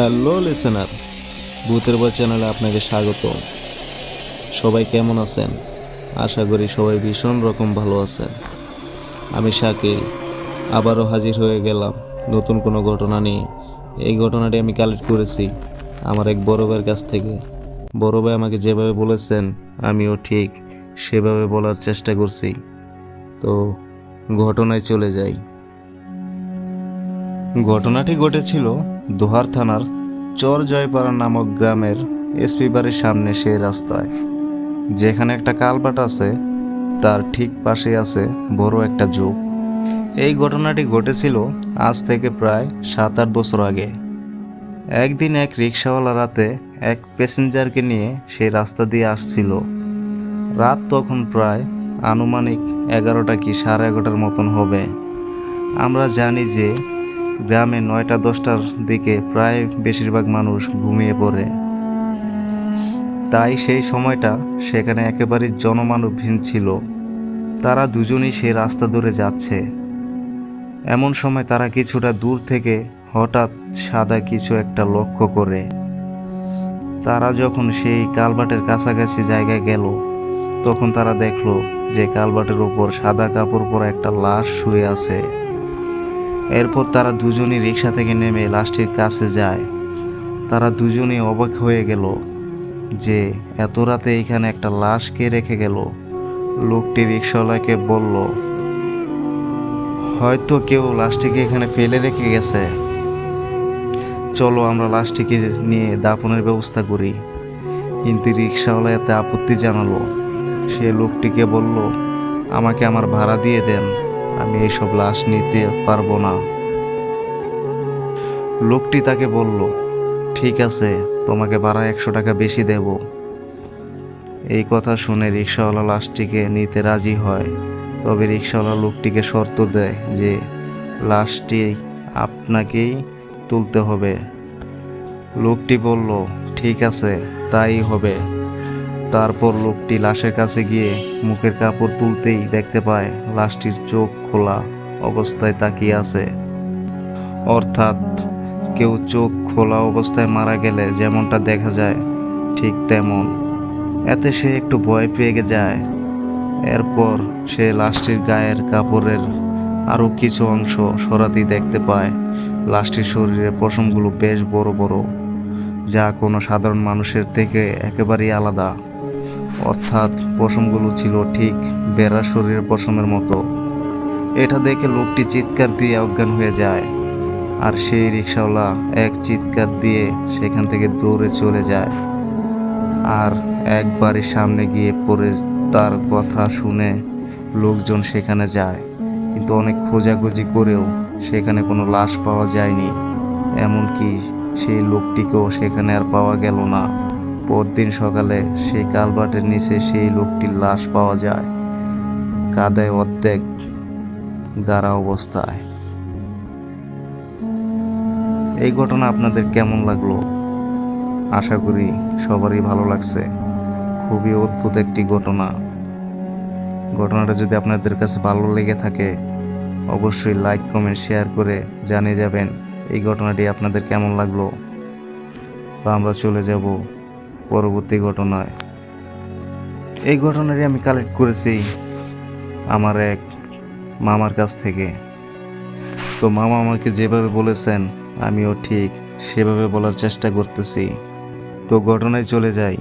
Hello listener, ভূতের বই চ্যানেলে আপনাকে স্বাগত সবাই কেমন আছেন? আশা করি সবাই ভীষণ রকম ভালো আছেন। আমি শাকিল, আবারও হাজির হয়ে গেলাম নতুন কোনো ঘটনা নিয়ে। এই ঘটনাটি আমি কালেক্ট করেছি আমার এক বড় ভাইয়ের কাছ থেকে। বড় ভাই আমাকে যেভাবে বলেছেন, আমিও ঠিক সেভাবে বলার চেষ্টা করছি। তো ঘটনায় চলে যাই। ঘটনাটি ঘটেছিল দোহার থানার চর জয়পাড়া নামক গ্রামের এসপি বাড়ির সামনে সেই রাস্তায়। যেখানে একটা কালপাট আছে, তার ঠিক পাশে আছে বড় একটা যুগ এই ঘটনাটি ঘটেছিল আজ থেকে প্রায় সাত আট বছর আগে। একদিন এক রিক্সাওয়ালা রাতে এক প্যাসেঞ্জারকে নিয়ে সেই রাস্তা দিয়ে আসছিল। রাত তখন প্রায় আনুমানিক এগারোটা কি সাড়ে এগারোটার মতন হবে। আমরা জানি যে গ্রামে নয়টা, দশটার দিকে প্রায় বেশিরভাগ মানুষ ঘুমিয়ে পড়ে। তাই সেই সময়টা সেখানে একেবারেই জনমানবহীন ছিল। তারা দুজনই সেই রাস্তা ধরে যাচ্ছে। এমন সময় তারা কিছুটা দূর থেকে হঠাৎ সাদা কিছু একটা লক্ষ্য করে। তারা যখন সেই কালবাটের কাছাকাছি জায়গায় গেল, তখন তারা দেখল যে কালবাটের ওপর সাদা কাপড় পরা একটা লাশ শুয়ে আছে। এরপর তারা দুজনই রিক্সা থেকে নেমে লাশটির কাছে যায়। তারা দুজনেই অবাক হয়ে গেল যে এত রাতে এখানে একটা লাশ কে রেখে গেল? লোকটি রিক্সাওয়ালাকে বলল, হয়তো কেউ লাশটিকে এখানে ফেলে রেখে গেছে। চলো আমরা লাশটিকে নিয়ে দাপনের ব্যবস্থা করি। কিন্তু রিক্সাওয়ালা এতে আপত্তি জানালো। সে লোকটিকে বলল, আমাকে আমার ভাড়া দিয়ে দেন। আমি এইসব লাশ নিতে পারব না। লোকটি তাকে বলল, ঠিক আছে, তোমাকে ভাড়া একশো টাকা বেশি দেব। এই কথা শুনে রিক্সাওয়ালা লাশটিকে নিতে রাজি হয়। তবে রিক্সাওয়ালা লোকটিকে শর্ত দেয় যে লাশটি আপনাকেই তুলতে হবে। লোকটি বলল, ঠিক আছে, তাই হবে। তারপর লোকটি লাশের কাছে গিয়ে মুখের কাপড় তুলতেই দেখতে পায় লাশটির চোখ খোলা অবস্থায় তাকিয়ে আছে। অর্থাৎ কেউ চোখ খোলা অবস্থায় মারা গেলে যেমনটা দেখা যায়, ঠিক তেমন। এতে সে একটু ভয় পেয়ে যায়। এরপর সে লাশটির গায়ের কাপড়ের আরও কিছু অংশ সরাতেই দেখতে পায় লাশটির শরীরের পশমগুলো বেশ বড় বড়, যা কোনো সাধারণ মানুষের থেকে একেবারেই আলাদা। অর্থাৎ পশমগুলো ছিল ঠিক বেড়া শরীরের পশমের মতো। এটা দেখে লোকটি চিৎকার দিয়ে অজ্ঞান হয়ে যায়। আর সেই রিক্সাওয়ালা এক চিৎকার দিয়ে সেখান থেকে দৌড়ে চলে যায়। আর একবারই সামনে গিয়ে পড়ে তার কথা শুনে লোকজন সেখানে যায়। কিন্তু অনেক খোঁজাখুঁজি করেও সেখানে কোনো লাশ পাওয়া যায়নি। এমনকি সেই লোকটিকেও সেখানে আর পাওয়া গেল না। পরদিন সকালে সেই কালবাটের নিচে সেই লোকটির লাশ পাওয়া যায়। কাদায় অর্ধেক গাড়া অবস্থায়। এই ঘটনা আপনাদের কেমন লাগল? আশা করি সবারই ভালো লাগছে। খুবই অদ্ভুত একটি ঘটনা। ঘটনাটা যদি আপনাদের কাছে ভালো লেগে থাকে, অবশ্যই লাইক, কমেন্ট, শেয়ার করে জানিয়ে যাবেন এই ঘটনাটি আপনাদের কেমন লাগল। তো আমরা চলে যাব পরবর্তী ঘটনায়। এই ঘটনাটি আমি কালেক্ট করেছি আমার এক মামার কাছ থেকে। তো মামা আমাকে যেভাবে বলেছেন, আমিও ঠিক সেভাবে বলার চেষ্টা করতেছি। তো ঘটনায় চলে যাই।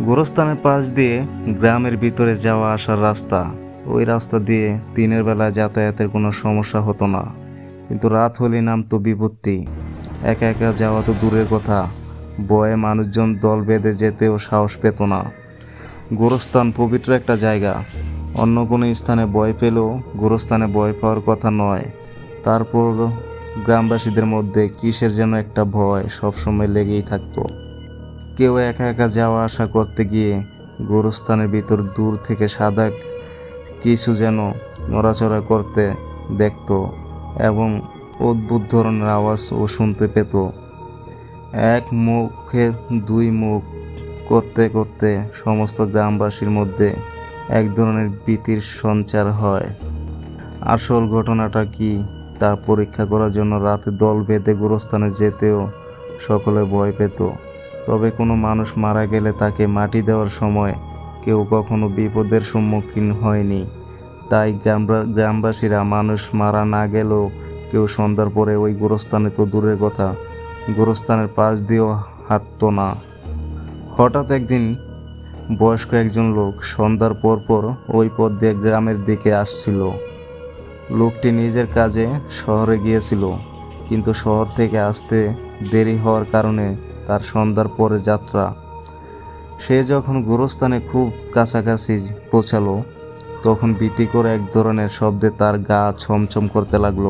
গোরস্থানের পাশ দিয়ে গ্রামের ভিতরে যাওয়া আসার রাস্তা। ওই রাস্তা দিয়ে দিনের বেলা যাতায়াতের কোনো সমস্যা হতো না। কিন্তু রাত হলে নামতো বিপত্তি। একা একা যাওয়া তো দূরের কথা। বয়ে মানুষজন দল বেঁধে যেতেও সাহস পেত না। গোরস্থান পবিত্র একটা জায়গা। অন্য কোনো স্থানে ভয় পেলেও গোরস্থানে ভয় পাওয়ার কথা নয়। তারপর গ্রামবাসীদের মধ্যে কিসের যেন একটা ভয় সবসময় লেগেই থাকতো। কেউ একা একা যাওয়া আসা করতে গিয়ে গোরস্থানের ভিতর দূর থেকে সাদা কিছু যেন নড়াচড়া করতে দেখত এবং অদ্ভুত ধরনের আওয়াজও শুনতে পেত। এক মুখে দুই মুখ করতে করতে সমস্ত গ্রামবাসীর মধ্যে এক ধরনের ভীতির সঞ্চার হয়। আসল ঘটনাটা কি তা পরীক্ষা করার জন্য রাতে দল বেঁধে গোরস্থানে যেতেও সকলে ভয় পেত। তবে কোনো মানুষ মারা গেলে তাকে মাটি দেওয়ার সময় কেউ কখনো বিপদের সম্মুখীন হয়নি। তাই গ্রামবা- গ্রামবাসীরা মানুষ মারা না গেলেও কেউ সন্ধ্যার পরে ওই গোরস্থানে তো দূরের কথা গোরস্থানের পাশ দিয়েও হাঁটতো না। হঠাৎ একদিন বয়স্ক একজন লোক সন্ধ্যার পর পর ওই পথ দিয়ে গ্রামের দিকে আসছিল। লোকটি নিজের কাজে শহরে গিয়েছিল, কিন্তু শহর থেকে আসতে দেরি হওয়ার কারণে তার সন্ধ্যার পরে যাত্রা। সে যখন গোরস্থানে খুব কাছাকাছি পৌঁছালো, তখন ভীতিকর এক ধরনের শব্দে তার গা ছমছম করতে লাগল।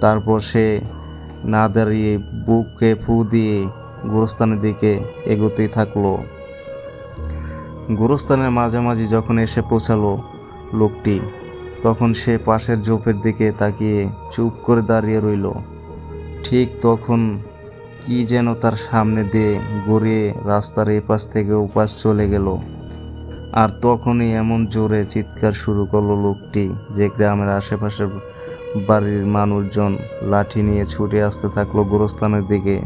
তারপর সে না দাঁড়িয়ে বুকে ফু দিয়ে গোরস্থানের দিকে এগোতেই থাকল। গোরস্থানের মাঝামাঝি যখন এসে পৌঁছালো লোকটি, তখন সে পাশের ঝোপের দিকে তাকিয়ে চুপ করে দাঁড়িয়ে রইল। ঠিক তখন কি যেন তার সামনে দিয়ে গড়িয়ে রাস্তার এপাশ থেকে ওপাশ চলে গেল। আর তখনই এমন জোরে চিৎকার শুরু করল লোকটি যে গ্রামের আশেপাশের বাড়ির মানুষজন লাঠি নিয়ে ছুটে আসতে থাকল গোরস্থানের দিকে।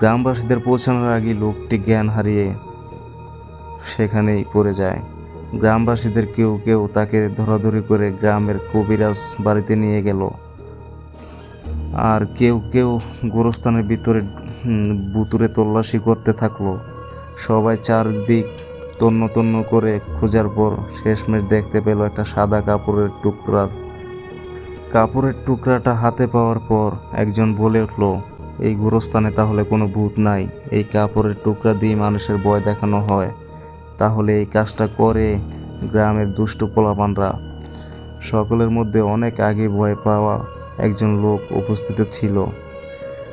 গ্রামবাসীদের পৌঁছানোর আগে লোকটি জ্ঞান হারিয়ে সেখানেই পড়ে যায়। গ্রামবাসীদের কেউ কেউ তাকে ধরাধরি করে গ্রামের কবিরাজ বাড়িতে নিয়ে গেল। আর কেউ কেউ গোরস্থানের ভিতরে বুতুরে তল্লাশি করতে থাকল। সবাই চারদিক তন্ন তন্ন করে খোঁজার পর শেষমেশ দেখতে পেল একটা সাদা কাপড়ের টুকরার কাপড়ের টুকরাটা হাতে পাওয়ার পর একজন বলে উঠল, এই গোরস্থানে তাহলে কোনো ভূত নাই। এই কাপড়ের টুকরা দিয়ে মানুষের ভয় দেখানো হয়। তাহলে এই কাজটা করে গ্রামের দুষ্ট পোলাপানরা। সকলের মধ্যে অনেক আগে ভয় পাওয়া একজন লোক উপস্থিত ছিল।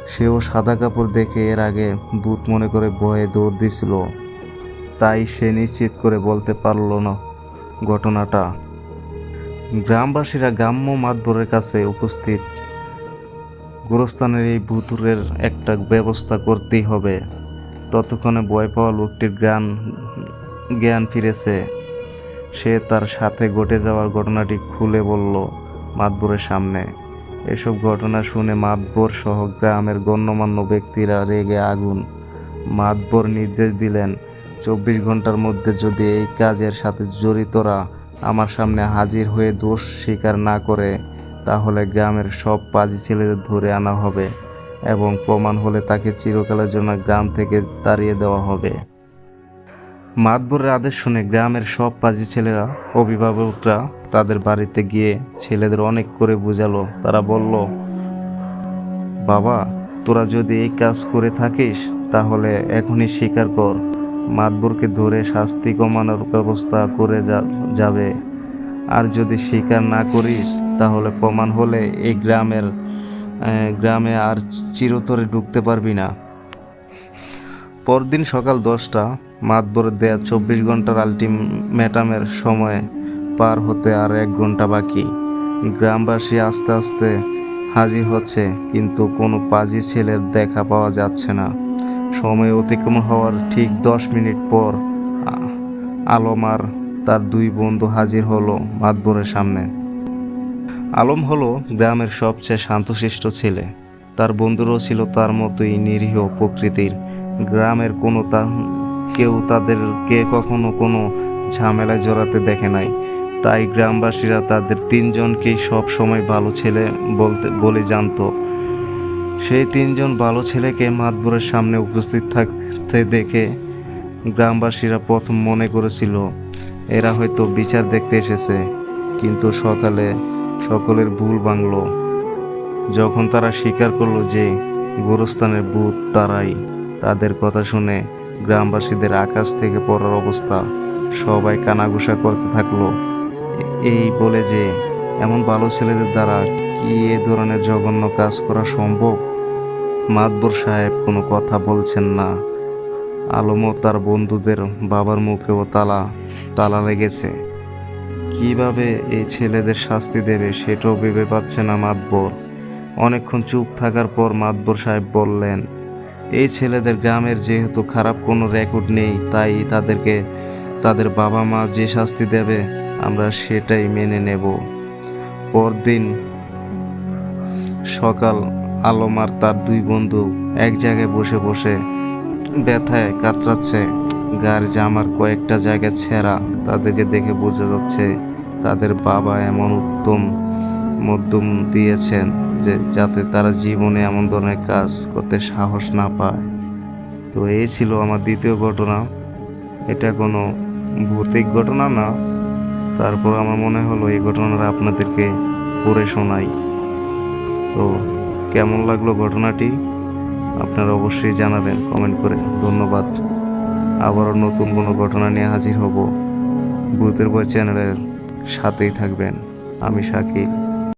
সেও সাদা কাপড় দেখে এর আগে ভূত মনে করে ভয়ে দৌড় দিছিল। তাই সে নিশ্চিত করে বলতে পারল না ঘটনাটা। গ্রামবাসীরা গ্রাম্য মাতবরের কাছে উপস্থিত। গোরস্থানের এই ভুতুরের একটা ব্যবস্থা করতেই হবে। ততক্ষণে ভয় পাওয়া লোকটির জ্ঞান জ্ঞান ফিরেছে। সে তার সাথে ঘটে যাওয়ার ঘটনাটি খুলে বলল মাতবরের সামনে। এসব ঘটনা শুনে মাতবর সহ গ্রামের গণ্যমান্য ব্যক্তিরা রেগে আগুন। মাতবর নির্দেশ দিলেন, চব্বিশ ঘণ্টার মধ্যে যদি এই কাজের সাথে জড়িতরা আমার সামনে হাজির হয়ে দোষ স্বীকার না করে, তাহলে গ্রামের সব পাজি ছেলেদের ধরে আনা হবে এবং প্রমাণ হলে তাকে চিরকালের জন্য গ্রাম থেকে তাড়িয়ে দেওয়া হবে। মাতবরের আদেশ শুনে গ্রামের সব পাজি ছেলেরা, অভিভাবকরা তাদের বাড়িতে গিয়ে ছেলেদের অনেক করে বুঝালো। তারা বলল, বাবা, তোরা যদি এই কাজ করে থাকিস, তাহলে এখনই স্বীকার কর। মাতবরকে ধরে শাস্তি কমানোর ব্যবস্থা করে যা- যাবে। আর যদি স্বীকার না করিস, তাহলে প্রমাণ হলে এই গ্রামের গ্রামে আর চিরতরে ঢুকতে পারবি না। পরদিন সকাল দশটা, মাতবর দেয়া চব্বিশ ঘণ্টার আলটিমেটামের সময় পার হতে আর এক ঘণ্টা বাকি। গ্রামবাসী আস্তে আস্তে হাজির হচ্ছে, কিন্তু কোনো পাজি ছেলের দেখা পাওয়া যাচ্ছে না। সময় অতিক্রম হওয়ার ঠিক দশ মিনিট পর, আ- আলম আর তার দুই বন্ধু হাজির হলো মাতবরের সামনে। আলম হলো গ্রামের সবচেয়ে শান্তশিষ্ট ছেলে। তার বন্ধুরাও ছিল তার মতোই নিরীহ প্রকৃতির। গ্রামের কোনো তা, কেউ তাদেরকে কখনো কোনো ঝামেলায় জড়াতে দেখে নাই। তাই গ্রামবাসীরা তাদের তিনজনকেই সব সময় ভালো ছেলে বলতে, বলে জানতো। সেই তিনজন ভালো ছেলেকে মাতবরের সামনে উপস্থিত থাকতে দেখে গ্রামবাসীরা প্রথম মনে করেছিল এরা হয়তো বিচার দেখতে এসেছে, কিন্তু সকালে সকলের ভুল ভাঙল। যখন তারা স্বীকার করল যে গোরস্থানের ভূত তারাই, তাদের কথা শুনে গ্রামবাসীদের আকাশ থেকে পড়ার অবস্থা, সবাই কানাঘুষা করতে থাকল। এই বলে যে, এমন ভালো ছেলেদের দ্বারা কি এ ধরনের জঘন্য কাজ করা সম্ভব? মাতবর সাহেব কোনো কথা বলছেন না। আলমও তার বন্ধুদের বাবার মুখেও তালা তালা লেগেছে কীভাবে এই ছেলেদের শাস্তি দেবে সেটাও ভেবে পাচ্ছে না মাতবর অনেকক্ষণ চুপ থাকার পর মাতবর সাহেব বললেন, এই ছেলেদের গ্রামের যেহেতু খারাপ কোনো রেকর্ড নেই, তাই তাদেরকে, তাদের বাবা মা যে শাস্তি দেবে, আমরা সেটাই মেনে নেব। পরদিন সকাল আলম আর তার দুই বন্ধু এক জায়গায় বসে বসে ব্যথায় কাতরাচ্ছে। গার জামার কয়েকটা জায়গায় ছেঁড়া। তাদেরকে দেখে বোঝা যাচ্ছে তাদের বাবা এমন উত্তম মধ্যম দিয়েছেন যে যাতে তারা জীবনে এমন ধরনের কাজ করতে সাহস না পায়। তো এই ছিল আমার দ্বিতীয় ঘটনা। এটা কোনো ভৌতিক ঘটনা না। তারপর আমার মনে হলো এই ঘটনাটা আপনাদেরকে পড়ে শোনাই। তো কেমন লাগল ঘটনাটি? আপনারা অবশ্যই জানাবেন, কমেন্ট করে। ধন্যবাদ। আবারও নতুন কোনো ঘটনা নিয়ে হাজির হব। ভূতের বই চ্যানেলের সাথেই থাকবেন। আমি শাকিল।